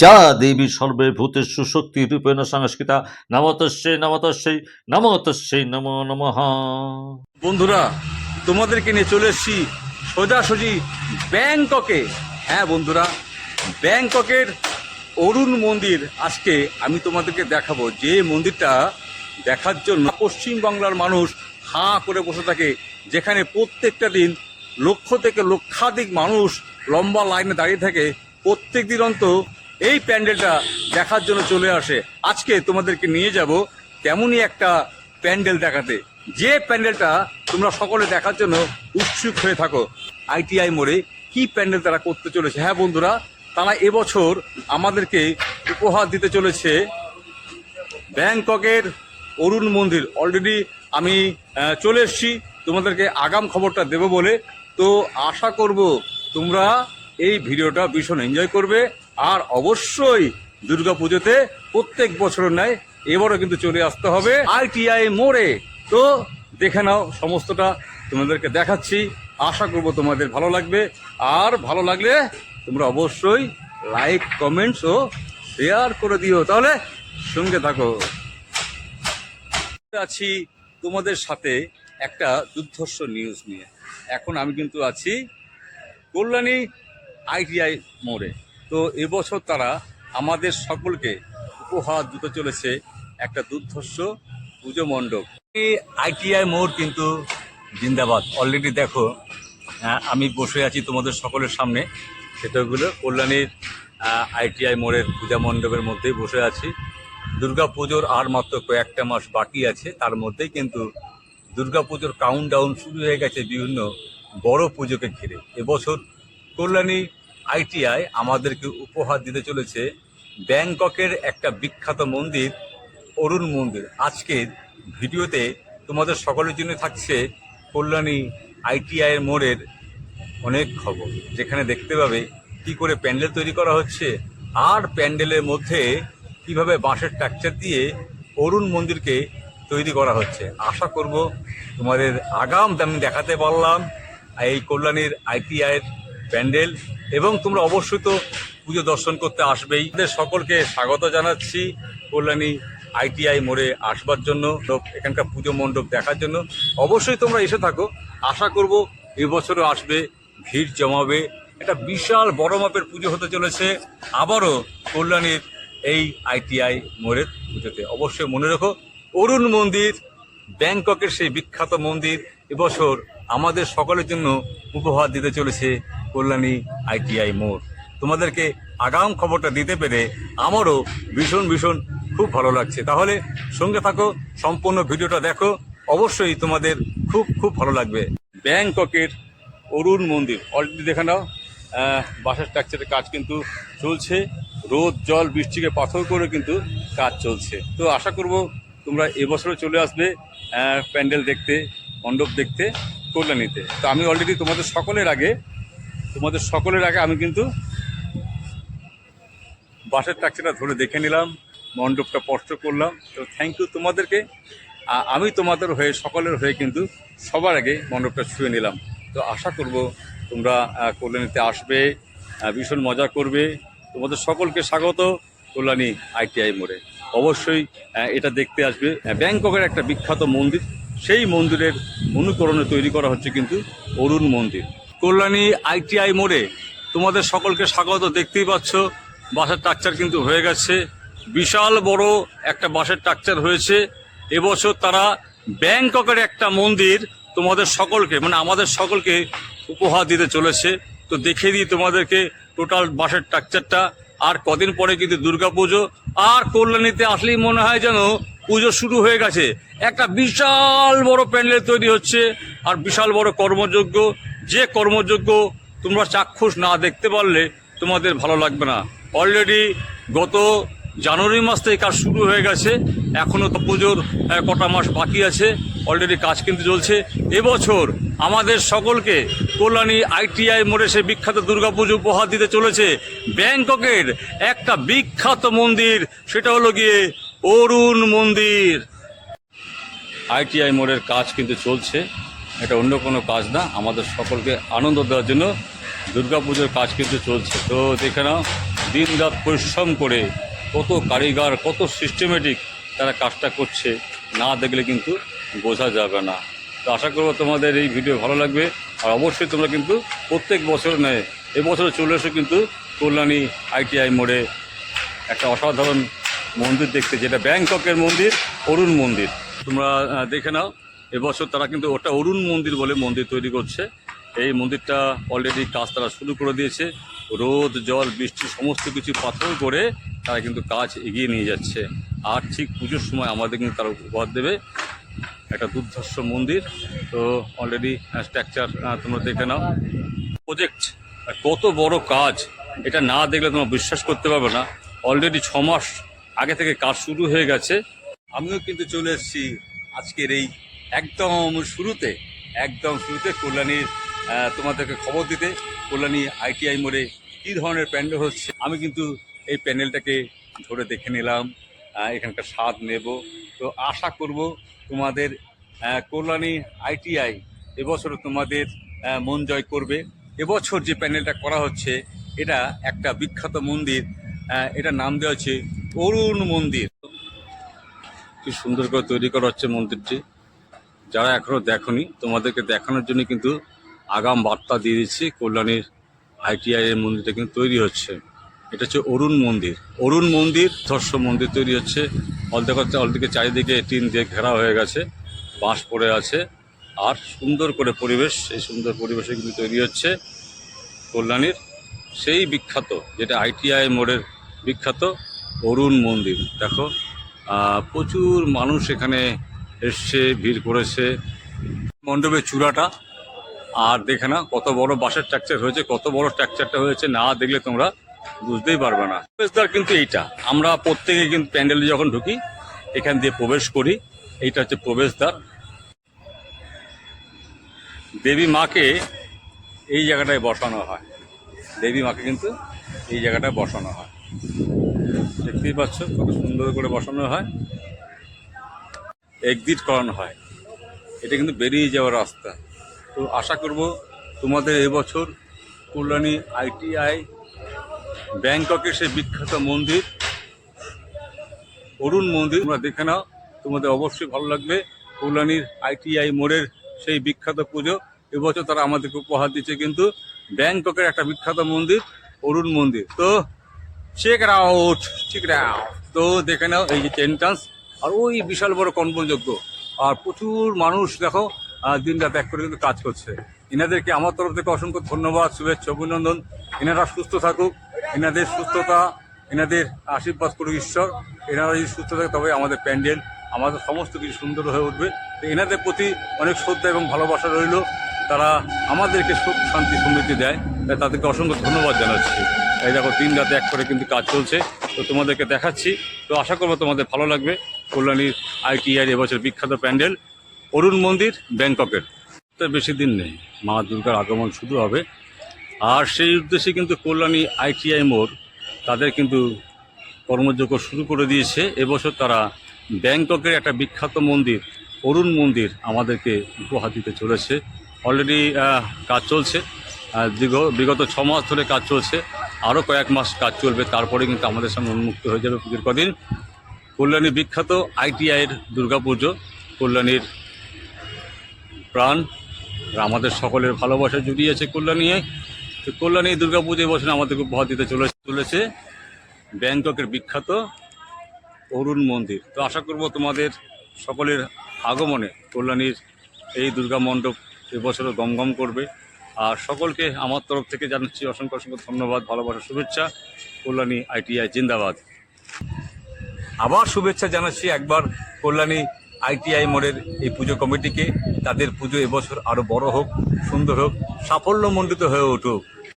যা দেবী সর্বে ভূতেষু শক্তি রূপেণ সংস্কৃতা, নমতস্যৈ নমতস্যৈ নমতস্যৈ নমো নমঃ। বন্ধুরা, তোমাদেরকে নিয়ে চলে এসেছি সোজাসুজি ব্যাংককে। হ্যাঁ বন্ধুরা, ব্যাংককের অরুণ মন্দির আজকে আমি তোমাদেরকে দেখাবো। যে মন্দিরটা দেখার জন্য পশ্চিমবাংলার মানুষ হাঁ করে বসে থাকে, যেখানে প্রত্যেকটা দিন লক্ষ থেকে লক্ষাধিক মানুষ লম্বা লাইনে দাঁড়িয়ে থাকে। প্রত্যেক দিন অন্ত এই প্যান্ডেলটা দেখার জন্য চলে আসে। আজকে তোমাদেরকে নিয়ে যাব তেমনই একটা প্যান্ডেল দেখাতে। যে প্যান্ডেলটা তোমরা সকলে দেখার জন্য উৎসুক হয়ে থাকো। আইটিআই মোড়ে কি প্যান্ডেল তারা করতে চলেছে? হ্যাঁ বন্ধুরা, তারা এবছর আমাদেরকে উপহার দিতে চলেছে ব্যাংককের অরুণ মন্দির। অলরেডি আমি চলে এসেছি। তোমাদেরকে আগাম খবরটা দেব বলে। তো আশা করব তোমরা এই ভিডিওটা ভীষণ এনজয় করবে। আর অবশ্যই দুর্গা পুজোতে প্রত্যেক বছর ন্যায় এবারও কিন্তু চলে আসতে হবে আইটিআই মোড়ে। তো দেখে নাও সমস্তটা তোমাদেরকে দেখাচ্ছি। আশা করব তোমাদের ভালো লাগবে। আর ভালো লাগলে তোমরা অবশ্যই লাইক, কমেন্টস ও শেয়ার করে দিও। তাহলে সঙ্গে থাকো। আছি তোমাদের সাথে একটা দুর্ধর্ষ নিউজ নিয়ে। এখন আমি কিন্তু আছি কল্যাণী আইটিআই মোড়ে। তো এবছর তারা আমাদের সকলকে উপহার দিতে চলেছে একটা দুর্ধর্ষ পুজো মণ্ডপ। এই আইটিআই মোড় কিন্তু জিন্দাবাদ। অলরেডি দেখো আমি বসে আছি তোমাদের সকলের সামনে। সেটা হলো কল্যাণীর আইটিআই মোড়ের পূজা মণ্ডপের মধ্যেই বসে আছি। দুর্গা পুজোর আর মাত্র কয়েকটা মাস বাকি আছে। তার মধ্যেই কিন্তু দুর্গা পুজোর কাউন্ট ডাউন শুরু হয়ে গেছে বিভিন্ন বড় পুজোকে ঘিরে। এবছর কল্যাণী আইটিআই আমাদেরকে উপহার দিতে চলেছে ব্যাংককের একটা বিখ্যাত মন্দির, অরুণ মন্দির। আজকের ভিডিওতে তোমাদের সকলের জন্য থাকছে কল্যাণী আইটিআইয়ের মোড়ের অনেক খবর, যেখানে দেখতে পাবে কি করে প্যান্ডেল তৈরি করা হচ্ছে আর প্যান্ডেলের মধ্যে কীভাবে বাঁশের স্ট্রাকচার দিয়ে অরুণ মন্দিরকে তৈরি করা হচ্ছে। আশা করব তোমাদের আগাম আমি দেখাতে পারলাম এই কল্যাণীর আইটিআইয়ের প্যান্ডেল। এবং তোমরা অবশ্যই তো পুজো দর্শন করতে আসবেই। সকলকে স্বাগত জানাচ্ছি কল্যাণী আইটিআই মোড়ে আসবার জন্য, এখানকার পুজো মণ্ডপ দেখার জন্য। অবশ্যই তোমরা এসে থাকো। আশা করব এবছরও আসবে, ভিড় জমাবে। একটা বিশাল বড় মাপের পুজো হতে চলেছে। আবারও কল্যাণীর এই আইটিআই মোড়ের পুজোতে। অবশ্যই মনে রেখো, অরুণ মন্দির, ব্যাংককের সেই বিখ্যাত মন্দির, এবছর আমাদের সকলের জন্য উপহার দিতে চলেছে কল্যাণী আইটিআই মোড়। তোমাদেরকে আগাম খবরটা দিতে পেরে আমারও ভীষণ ভীষণ খুব ভালো লাগছে। তাহলে সঙ্গে থাকো, সম্পূর্ণ ভিডিওটা দেখো। অবশ্যই তোমাদের খুব খুব ভালো লাগবে। ব্যাংককের অরুণ মন্দির, অলরেডি দেখে নাও বাসার স্ট্রাকচারের কাজ কিন্তু চলছে। রোদ, জল, বৃষ্টিকে পাথর করে কিন্তু কাজ চলছে। তো আশা করব তোমরা এবছরও চলে আসবে প্যান্ডেল দেখতে, মণ্ডপ দেখতে, কল্যাণীতে। তো আমি অলরেডি তোমাদের সকলের আগে তোমাদের সকলের আগে আমি কিন্তু বাসের ট্যাক্সিটা ধরে দেখে নিলাম, মণ্ডপটা স্পষ্ট করলাম। তো থ্যাংক ইউ তোমাদেরকে। আমি তোমাদের হয়ে, সকলের হয়ে কিন্তু সবার আগে মণ্ডপটা ছুঁয়ে নিলাম। তো আশা করব তোমরা কল্যাণীতে আসবে ভীষণ মজা করবে। তোমাদের সকলকে স্বাগত কল্যাণী আইটিআই মোড়ে। অবশ্যই এটা দেখতে আসবে। ব্যাংককের একটা বিখ্যাত মন্দির, সেই মন্দিরের অনুকরণে তৈরি করা হচ্ছে কিন্তু অরুণ মন্দির। কল্যাণী আইটিআই মোড়ে তোমাদের সকলকে স্বাগত। দেখতেই পাচ্ছ, বাসের ট্রাকচার কিন্তু হয়ে গেছে। বিশাল বড় একটা বাসের ট্রাকচার হয়েছে। এবছর তারা ব্যাংককের একটা মন্দির তোমাদের সকলকে মানে আমাদের সকলকে উপহার দিতে চলেছে। তো দেখে দিই তোমাদেরকে টোটাল বাসের ট্রাকচারটা, আর কদিন পরে কিন্তু দুর্গাপুজো। আর কল্যাণীতে আসলেই মনে হয় যেন পুজো শুরু হয়ে গেছে। একটা বিশাল বড় প্যান্ডেল তৈরি হচ্ছে, আর বিশাল বড় কর্মযোগ্য যে কর্মযোগ্য তোমরা চাক্ষুষ না দেখতে পারলে তোমাদের ভালো লাগবে না। অলরেডি গত জানুয়ারি মাস থেকে কাজ শুরু হয়ে গেছে এখনও তো পুজোর কটা মাস বাকি আছে অলরেডি কাজ কিন্তু চলছে। এবছর আমাদের সকলকে কল্যাণী আইটিআই মোড়ে সে বিখ্যাত দুর্গাপুজো উপহার দিতে চলেছে ব্যাংককের একটা বিখ্যাত মন্দির, সেটা হলো গিয়ে অরুণ মন্দির। আইটিআই মোড়ের কাজ কিন্তু চলছে। এটা অন্য কোনো কাজ না, আমাদের সকলকে আনন্দ দেওয়ার জন্য দুর্গাপুজোর কাজ কিন্তু চলছে। তো দেখে নাও দিন রাত পরিশ্রম করে কত কারিগর, কত সিস্টেমেটিক তারা কাজটা করছে, না দেখলে কিন্তু বোঝা যাবে না। তো আশা করব তোমাদের এই ভিডিও ভালো লাগবে, আর অবশ্যই তোমরা কিন্তু প্রত্যেক বছর নেয় এবছর চলে এসো কিন্তু কল্যাণী আইটিআই মোড়ে। একটা অসাধারণ মন্দির দেখতে, যেটা ব্যাংককের মন্দির, অরুণ মন্দির। তোমরা দেখে নাও এবছর তারা কিন্তু ওটা অরুণ মন্দির বলে মন্দির তৈরি করছে। এই মন্দিরটা অলরেডি কাজ তারা শুরু করে দিয়েছে। রোদ, জল, বৃষ্টি, সমস্ত কিছু পাথর করে তারা কিন্তু কাজ এগিয়ে নিয়ে যাচ্ছে। আর ঠিক পুজোর সময় আমাদের কিন্তু তারা উপহার দেবে একটা দুর্ধর্ষ মন্দির। তো অলরেডি স্ট্রাকচার তোমরা দেখে নাও। প্রজেক্ট কত বড় কাজ। এটা না দেখলে তোমরা বিশ্বাস করতে পারবে না। অলরেডি ছ মাস আগে থেকে কাজ শুরু হয়ে গেছে। আমিও কিন্তু চলে এসেছি আজকের এই একদম শুরুতে একদম শুরুতে কল্যাণীর তোমাদেরকে খবর দিতে কল্যাণী আইটিআই মোড়ে কী ধরনের প্যান্ডেল হচ্ছে, আমি কিন্তু এই প্যান্ডেলটাকে ধরে দেখে নিলাম এখানকার স্বাদ নেব। তো আশা করব তোমাদের কল্যাণী আইটিআই এবছর তোমাদের মন জয় করবে। এবছর যে প্যান্ডেলটা করা হচ্ছে, এটা একটা বিখ্যাত মন্দির এটার নাম দেওয়া হচ্ছে অরুণ মন্দির। কি সুন্দর করে তৈরি করা হচ্ছে মন্দিরটি। যারা এখনও দেখনি, তোমাদেরকে দেখানোর জন্য কিন্তু আগাম বার্তা দিয়ে দিচ্ছি, কল্যাণীর আইটিআই এর মন্দিরটা কিন্তু তৈরি হচ্ছে। এটা হচ্ছে অরুণ মন্দির। অরুণ মন্দির, ধর্ষ মন্দির তৈরি হচ্ছে। অলদিকে অলদিকে চারিদিকে টিন দিয়ে ঘেরা হয়ে গেছে, বাঁশ পড়ে আছে। আর সুন্দর করে পরিবেশ এই সুন্দর পরিবেশে কিন্তু তৈরি হচ্ছে কল্যাণীর। সেই বিখ্যাত, যেটা আইটিআই মোড়ের বিখ্যাত অরুণ মন্দির। দেখো প্রচুর মানুষ এখানে এসছে, ভিড় করেছে। মণ্ডপের চূড়াটা, আর দেখে না কত বড় বাসের স্ট্রাকচার হয়েছে, কত বড় স্ট্রাকচারটা হয়েছে, না দেখলে তোমরা বুঝতেই পারবে না। প্রবেশদ্বার কিন্তু এইটা। আমরা প্রত্যেকে কিন্তু প্যান্ডেলে যখন ঢুকি, এখান দিয়ে প্রবেশ করি, এইটা হচ্ছে প্রবেশদ্বার। দেবী মাকে এই জায়গাটায় বসানো হয়। দেবী মাকে কিন্তু এই জায়গাটায় বসানো হয়। দেখতেই পাচ্ছ, কত সুন্দর করে বসানো হয়। এক্সিট করানো হয়। এটা কিন্তু বেরিয়ে যাওয়ার রাস্তা। তো আশা করব তোমাদের এবছর কল্যাণী আইটিআই ব্যাংককের সেই বিখ্যাত মন্দির, অরুণ মন্দির, তোমরা দেখে নাও। তোমাদের অবশ্যই ভালো লাগবে। কল্যাণীর আইটিআই মোড়ের সেই বিখ্যাত পুজো। এবছর তারা আমাদেরকে উপহার দিচ্ছে কিন্তু ব্যাংককের একটা বিখ্যাত মন্দির, অরুণ মন্দির। তো চেক আউট চেক আউট তো দেখে নাও এই যে এন্ট্রান্স আর ওই বিশাল বড় কর্মযোগ্য আর প্রচুর মানুষ, দেখো দিন রাত এক করে কিন্তু কাজ করছে। এনাদেরকে আমার তরফ থেকে অসংখ্য ধন্যবাদ, শুভেচ্ছা, অভিনন্দন। এনারা সুস্থ থাকুক এনাদের সুস্থতা এনাদের আশীর্বাদ করুক ঈশ্বর। এনারা যদি সুস্থ থাকে তবে আমাদের প্যান্ডেল, আমাদের সমস্ত কিছু সুন্দর হয়ে উঠবে। তো এনাদের প্রতি অনেক শ্রদ্ধা এবং ভালোবাসা রইল। তারা আমাদেরকে সুখ, শান্তি, সমৃদ্ধি দেয়। তাই তাদেরকে অসংখ্য ধন্যবাদ জানাচ্ছি। এই দেখো দিন রাতে এক করে কিন্তু কাজ চলছে। তো তোমাদেরকে দেখাচ্ছি। তো আশা করব তোমাদের ভালো লাগবে। কল্যাণীর আইটিআই এবছর বিখ্যাত প্যান্ডেল অরুণ মন্দির, ব্যাংককের। তো বেশি দিন নেই। মা দুর্গার আগমন শুরু হবে। আর সেই উদ্দেশ্যে কিন্তু কল্যাণী আইটিআই মোড়, তাদের কিন্তু কর্মযোগ্য শুরু করে দিয়েছে। এবছর তারা ব্যাংককের একটা বিখ্যাত মন্দির, অরুণ মন্দির আমাদেরকে উপহার দিতে চলেছে। অলরেডি কাজ চলছে। দীর্ঘ, বিগত ছ মাস ধরে কাজ চলছে। আরও কয়েক মাস কাজ চলবে। তারপরে কিন্তু আমাদের সামনে উন্মুক্ত হয়ে যাবে। পুজোর কদিন কল্যাণী বিখ্যাত আইটিআইয়ের দুর্গাপুজো, কল্যাণীর প্রাণ আমাদের সকলের ভালোবাসা জুড়িয়েছে কল্যাণী তো কল্যাণী দুর্গাপুজো এবছর আমাদেরকে উপহার দিতে চলে চলেছে। ব্যাংককের বিখ্যাত অরুণ মন্দির। তো আশা করব তোমাদের সকলের আগমনে কল্যাণীর এই দুর্গা মণ্ডপ এবছরও গমগম করবে। আর সকলকে আমার তরফ থেকে জানাচ্ছি অসংখ্য অসংখ্য ধন্যবাদ, ভালোবাসা, শুভেচ্ছা। কল্যাণী আইটিআই জিন্দাবাদ। আবার শুভেচ্ছা জানাচ্ছি একবার কল্যাণী আইটিআই মোড়ের এই পুজো কমিটিকে। তাদের পুজো এবছর আরও বড় হোক, সুন্দর হোক, সাফল্যমণ্ডিত হয়ে উঠুক।